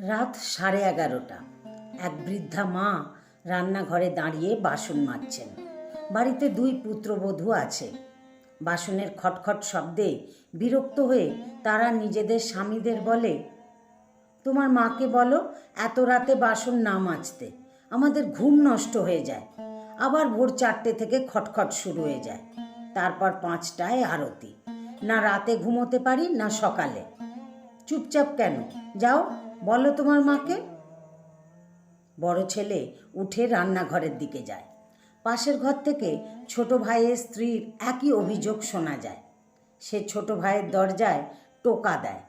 রাত সাড়ে এগারোটা। এক বৃদ্ধা মা রান্নাঘরে দাঁড়িয়ে বাসন মাজছেন। বাড়িতে দুই পুত্রবধূ আছে। বাসনের খটখট শব্দে বিরক্ত হয়ে তারা নিজেদের স্বামীদের বলে, তোমার মাকে বলো, এত রাতে বাসন না মাজতে। আমাদের ঘুম নষ্ট হয়ে যায়। আবার ভোর চারটে থেকে খটখট শুরু হয়ে যায়। তারপর পাঁচটায় আরতি। না রাতে ঘুমোতে পারি, না সকালে। চুপচাপ কেন? যাও বলো তোমার মাকে। বড় ছেলে উঠে রান্নাঘরের দিকে যায়। পাশের ঘর থেকে ছোট ভাইয়ের স্ত্রীর একই অভিযোগ শোনা যায়। সে ছোট ভাইয়ের দরজায় টোকা দেয়।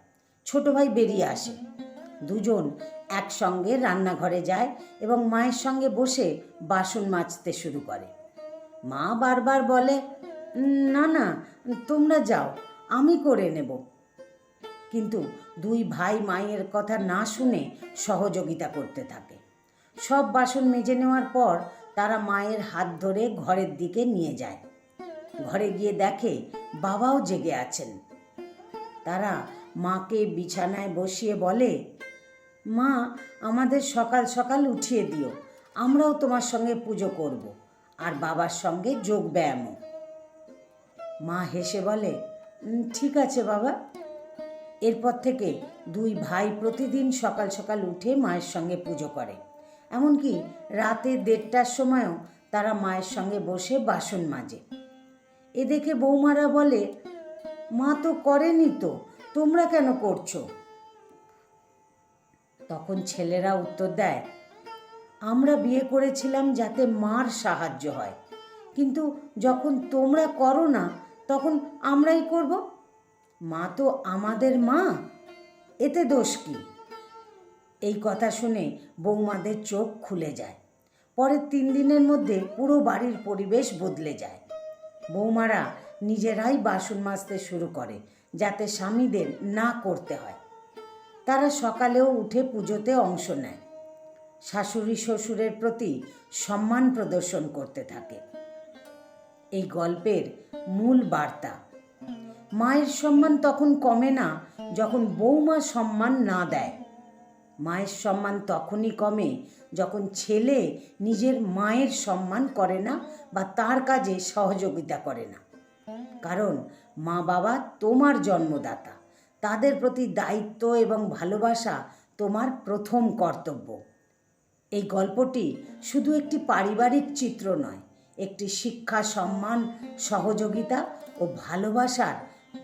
ছোট ভাই বেরিয়ে আসে। দুজন একসঙ্গে রান্নাঘরে যায় এবং মায়ের সঙ্গে বসে বাসন মাজতে শুরু করে। মা বারবার বলে না না, তোমরা যাও, আমি করে নেব। কিন্তু দুই ভাই মায়ের কথা না শুনে সহযোগিতা করতে থাকে। সব বাসন মেজে নেওয়ার পর তারা মায়ের হাত ধরে ঘরের দিকে নিয়ে যায়। ঘরে গিয়ে দেখে বাবাও জেগে আছেন। তারা মাকে বিছানায় বসিয়ে বলে, মা, আমাদের সকাল সকাল উঠিয়ে দিও, আমরাও তোমার সঙ্গে পুজো করব, আর বাবার সঙ্গে যোগ ব্যায়ামও। মা হেসে বলে ঠিক আছে বাবা। এরপর থেকে দুই ভাই প্রতিদিন সকাল সকাল উঠে মায়ের সঙ্গে পুজো করে। এমনকি রাতে দেড়টার সময়ও তারা মায়ের সঙ্গে বসে বাসন মাজে। এ দেখে বৌমারা বলে, মা তো করেনি তো, তোমরা কেন করছ? তখন ছেলেরা উত্তর দেয়, আমরা বিয়ে করেছিলাম যাতে মার সাহায্য হয়। কিন্তু যখন তোমরা করো না, তখন আমরাই করব। মা তো আমাদের মা, এতে দোষ কি? এই কথা শুনে বৌমাদের চোখ খুলে যায়। পরের তিন দিনের মধ্যে পুরো বাড়ির পরিবেশ বদলে যায়। বৌমারা নিজেরাই বাসন মাজতে শুরু করে, যাতে স্বামীদের না করতে হয়। তারা সকালেও উঠে পুজোতে অংশ নেয়। শাশুড়ি শ্বশুরের প্রতি সম্মান প্রদর্শন করতে থাকে। এই গল্পের মূল বার্তা মায়ের সম্মান তখন কমে না, যখন বৌমা সম্মান না দেয়। মায়ের সম্মান তখনই কমে যখন ছেলে নিজের মায়ের সম্মান করে না বা তার কাজে সহযোগিতা করে না। কারণ মা বাবা তোমার জন্মদাতা, তাদের প্রতি দায়িত্ব এবং ভালোবাসা তোমার প্রথম কর্তব্য। এই গল্পটি শুধু একটি পারিবারিক চিত্র নয়, একটি শিক্ষা সম্মান, সহযোগিতা ও ভালোবাসার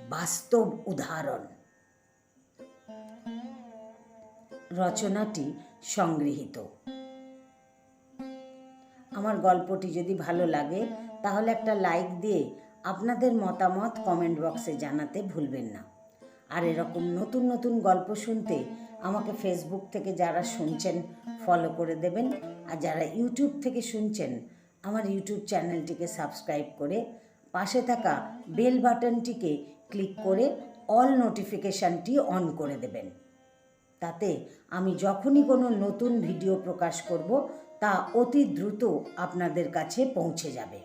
বাস্তব উদাহরণ। রচনাটি সংগৃহীত। আমার গল্পটি যদি ভালো লাগে, তাহলে একটা লাইক দিয়ে আপনাদের মতামত কমেন্ট বক্সে জানাতে ভুলবেন না। আর এরকম নতুন নতুন গল্প শুনতে আমাকে ফেসবুক থেকে যারা শুনছেন ফলো করে দেবেন। আর যারা ইউটিউব থেকে শুনছেন, আমার ইউটিউব চ্যানেলটিকে সাবস্ক্রাইব করে পাশে থাকা বেল বাটনটিকে ক্লিক করে অল নোটিফিকেশানটি অন করে দেবেন। তাতে আমি যখনই কোনো নতুন ভিডিও প্রকাশ করব, তা অতি দ্রুত আপনাদের কাছে পৌঁছে যাবে।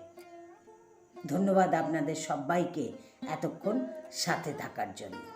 ধন্যবাদ আপনাদের সবাইকে এতক্ষণ সাথে থাকার জন্য।